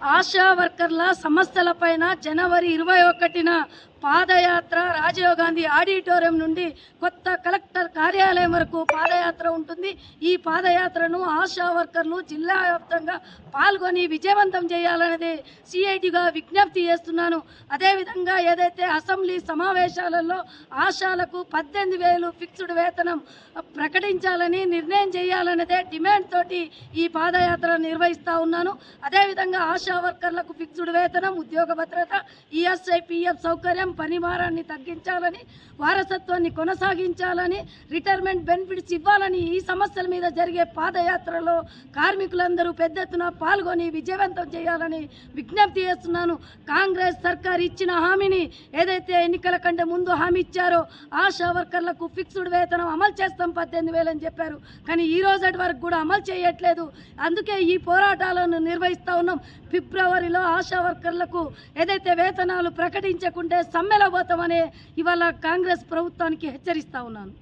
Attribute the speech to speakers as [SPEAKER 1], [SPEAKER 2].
[SPEAKER 1] ఆశా వర్కర్ల సమస్యలపైన జనవరి ఇరవై ఒకటిన పాదయాత్ర రాజీవ్ గాంధీ ఆడిటోరియం నుండి కొత్త కలెక్టర్ కార్యాలయం వరకు పాదయాత్ర ఉంటుంది. ఈ పాదయాత్రను ఆశా వర్కర్లు జిల్లా వ్యాప్తంగా పాల్గొని విజయవంతం చేయాలనేది సిఐటిగా విజ్ఞప్తి చేస్తున్నాను. అదేవిధంగా ఏదైతే అసెంబ్లీ సమావేశాలలో ఆశాలకు పద్దెనిమిది వేలు ఫిక్స్డ్ వేతనం ప్రకటించాలని నిర్ణయం చేయాలనేదే డిమాండ్ తోటి ఈ పాదయాత్ర నిర్వహిస్తూ ఉన్నాను. అదేవిధంగా ఆశా వర్కర్లకు ఫిక్స్డ్ వేతనం ఉద్యోగ భద్రత ఈఎస్ఐ పిఎఫ్ సౌకర్యం పని భారాన్ని తగ్గించాలని వారసత్వాన్ని కొనసాగించాలని రిటైర్మెంట్ బెనిఫిట్స్ ఇవ్వాలని ఈ సమస్యల మీద జరిగే పాదయాత్రలో కార్మికులందరూ పెద్ద ఎత్తున పాల్గొని విజయవంతం చేయాలని విజ్ఞప్తి చేస్తున్నాను. కాంగ్రెస్ సర్కార్ ఇచ్చిన హామీని ఏదైతే ఎన్నికల కంటే ముందు హామీ ఇచ్చారో ఆశా వర్కర్లకు ఫిక్స్డ్ వేతనం అమలు చేస్తాం పద్దెనిమిది వేలు అని చెప్పారు. కానీ ఈ రోజటి వరకు కూడా అమలు చేయట్లేదు. అందుకే ఈ పోరాటాలను నిర్వహిస్తూ ఉన్నాం. ఫిబ్రవరిలో ఆశా వర్కర్లకు ఏదైతే వేతనాలు ప్రకటించకుంటే సమ్మెలో పోతామని ఇవాళ కాంగ్రెస్ ప్రభుత్వానికి హెచ్చరిస్తా ఉన్నాను.